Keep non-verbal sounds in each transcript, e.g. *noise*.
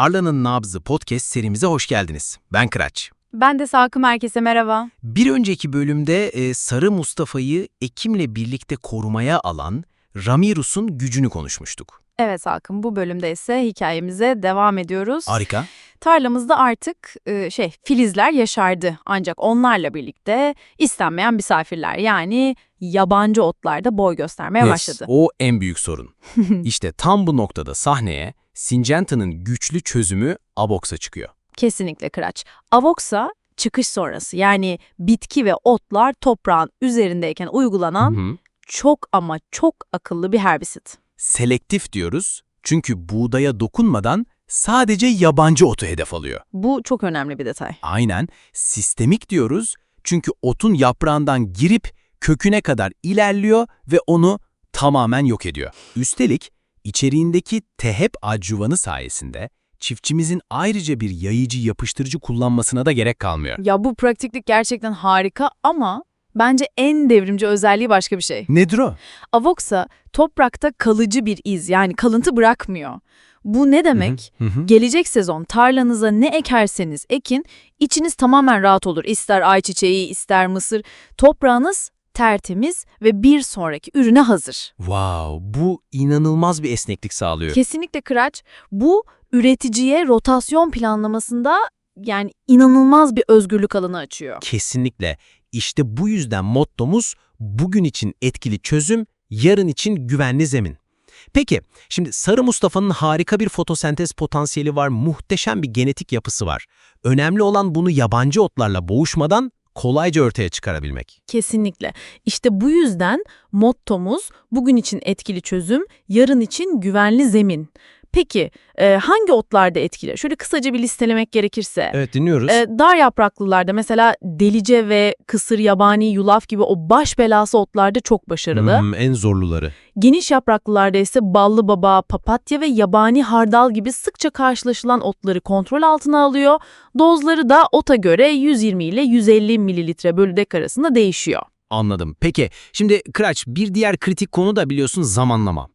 Tarlanın Nabzı podcast serimize hoş geldiniz. Ben Kıraç. Ben de Sakım herkese merhaba. Bir önceki bölümde e, Sarı Mustafa'yı Ekim'le birlikte korumaya alan Ramirus'un gücünü konuşmuştuk. Evet Sakım bu bölümde ise hikayemize devam ediyoruz. Harika. Tarlamızda artık e, şey filizler yaşardı ancak onlarla birlikte istenmeyen misafirler yani yabancı otlar da boy göstermeye Yes, başladı. o en büyük sorun. *laughs* işte tam bu noktada sahneye Syngenta'nın güçlü çözümü Avox'a çıkıyor. Kesinlikle Kıraç. Avoxa çıkış sonrası yani bitki ve otlar toprağın üzerindeyken uygulanan Hı hı. çok ama çok akıllı bir herbisit. Selektif diyoruz çünkü buğdaya dokunmadan sadece yabancı otu hedef alıyor. Bu çok önemli bir detay. Aynen sistemik diyoruz çünkü otun yaprağından girip köküne kadar ilerliyor ve onu tamamen yok ediyor. Üstelik içeriğindeki tehep adjuvanı sayesinde çiftçimizin ayrıca bir yayıcı yapıştırıcı kullanmasına da gerek kalmıyor. Ya bu pratiklik gerçekten harika ama bence en devrimci özelliği başka bir şey. Nedir o? Avoxa toprakta kalıcı bir iz yani kalıntı bırakmıyor. Bu ne demek? Hı hı. Gelecek sezon tarlanıza ne ekerseniz ekin, içiniz tamamen rahat olur. İster ayçiçeği, ister mısır. Toprağınız tertemiz ve bir sonraki ürüne hazır. Wow, bu inanılmaz bir esneklik sağlıyor. Kesinlikle Kıraç. Bu üreticiye rotasyon planlamasında yani inanılmaz bir özgürlük alanı açıyor. Kesinlikle. İşte bu yüzden mottomuz bugün için etkili çözüm, yarın için güvenli zemin. Peki, şimdi Sarı Mustafa'nın harika bir fotosentez potansiyeli var, muhteşem bir genetik yapısı var. Önemli olan bunu yabancı otlarla boğuşmadan kolayca ortaya çıkarabilmek. Kesinlikle. İşte bu yüzden mottomuz bugün için etkili çözüm, yarın için güvenli zemin. Peki e, hangi otlarda etkili? Şöyle kısaca bir listelemek gerekirse. Evet, dinliyoruz. E, dar yapraklılarda mesela delice ve kısır yabani yulaf gibi o baş belası otlarda çok başarılı. Hmm, en zorluları. Geniş yapraklılarda ise ballı baba, papatya ve yabani hardal gibi sıkça karşılaşılan otları kontrol altına alıyor. Dozları da ota göre 120 ile 150 mililitre bölü dek arasında değişiyor. Anladım. Peki, şimdi Kıraç bir diğer kritik konu da biliyorsun zamanlama.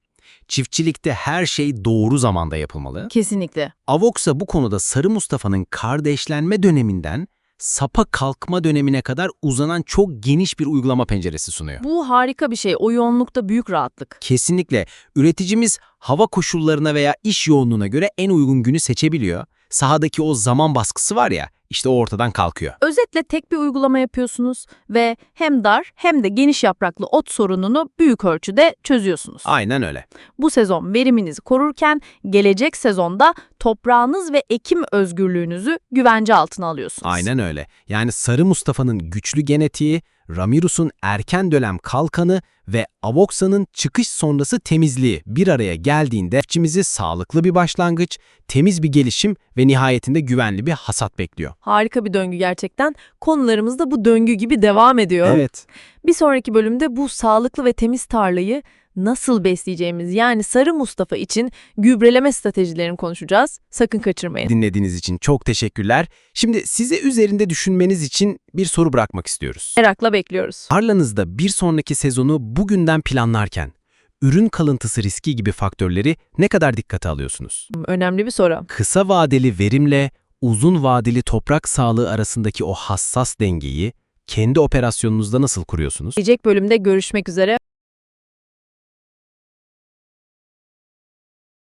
Çiftçilikte her şey doğru zamanda yapılmalı. Kesinlikle. Avox'a bu konuda Sarı Mustafa'nın kardeşlenme döneminden sapa kalkma dönemine kadar uzanan çok geniş bir uygulama penceresi sunuyor. Bu harika bir şey. O yoğunlukta büyük rahatlık. Kesinlikle üreticimiz hava koşullarına veya iş yoğunluğuna göre en uygun günü seçebiliyor. Sahadaki o zaman baskısı var ya, işte o ortadan kalkıyor. Özetle tek bir uygulama yapıyorsunuz ve hem dar hem de geniş yapraklı ot sorununu büyük ölçüde çözüyorsunuz. Aynen öyle. Bu sezon veriminizi korurken gelecek sezonda toprağınız ve ekim özgürlüğünüzü güvence altına alıyorsunuz. Aynen öyle. Yani Sarı Mustafa'nın güçlü genetiği, Ramirus'un erken dönem kalkanı ve Avoxa'nın çıkış sonrası temizliği bir araya geldiğinde çiftçimizi sağlıklı bir başlangıç, temiz bir gelişim ve nihayetinde güvenli bir hasat bekliyor. Harika bir döngü gerçekten. Konularımız da bu döngü gibi devam ediyor. Evet. Bir sonraki bölümde bu sağlıklı ve temiz tarlayı nasıl besleyeceğimiz yani Sarı Mustafa için gübreleme stratejilerini konuşacağız. Sakın kaçırmayın. Dinlediğiniz için çok teşekkürler. Şimdi size üzerinde düşünmeniz için bir soru bırakmak istiyoruz. Merakla bekliyoruz. Tarlanızda bir sonraki sezonu bugünden planlarken, ürün kalıntısı riski gibi faktörleri ne kadar dikkate alıyorsunuz? Önemli bir soru. Kısa vadeli verimle uzun vadeli toprak sağlığı arasındaki o hassas dengeyi kendi operasyonunuzda nasıl kuruyorsunuz? Gelecek bölümde görüşmek üzere.